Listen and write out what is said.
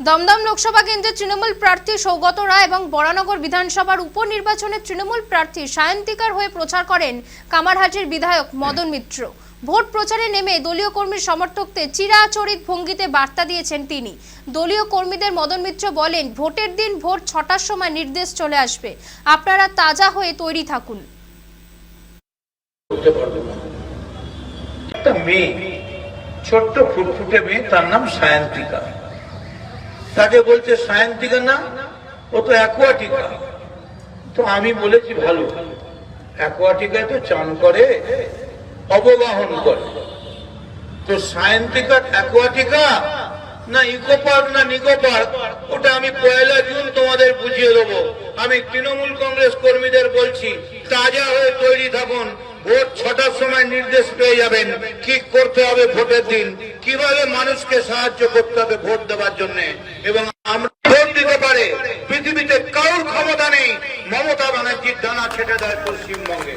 দমদম লোকসভা কেন্দ্রের তৃণমূল প্রার্থী সৌগত রায় এবং বরানগর বিধানসভার উপনির্বাচনে তৃণমূল প্রার্থী সায়ন্তিকার হয়ে প্রচার করেন কামারহাটির বিধায়ক মদন মিত্র। ভোট প্রচারে নেমে দলীয় কর্মীর সমর্থকদের চিরাচরিত ভঙ্গিতে বার্তা দিয়েছেন তিনি। দলীয় কর্মীদের মদন মিত্র বলেন, ভোটের দিন ভোর ছটার সময় নির্দেশ চলে আসবে। আপনারা তাজা হয়ে তৈরি থাকুন। ছোট্ট ফুটফুটে মেয়ে, তার নাম সায়ন্তিকা। তাকে বলছে সায়ন্তিকা না, ও তো অ্যাকোয়াটিকা তো আমি বলেছি, ভালো। অ্যাকোয়াটিকায় তো চান করে, অবগাহন করে। তো সায়ন্তিকা অ্যাকোয়াটিকা না ইকো পার্ক না নিকো পার্ক ওটা আমি পয়লা জুন তোমাদের বুঝিয়ে দেবো। আমি তৃণমূল কংগ্রেস কর্মীদের বলছি, তাজা হয়ে তৈরি থাকুন। ভোট ছটার সময় নির্দেশ পেয়ে যাবেন। কি করতে হবে ভোটের দিন? কীভাবে মানুষকে সাহায্য করতে হবে ভোট ডানা ছেটে দেয় পশ্চিমবঙ্গে।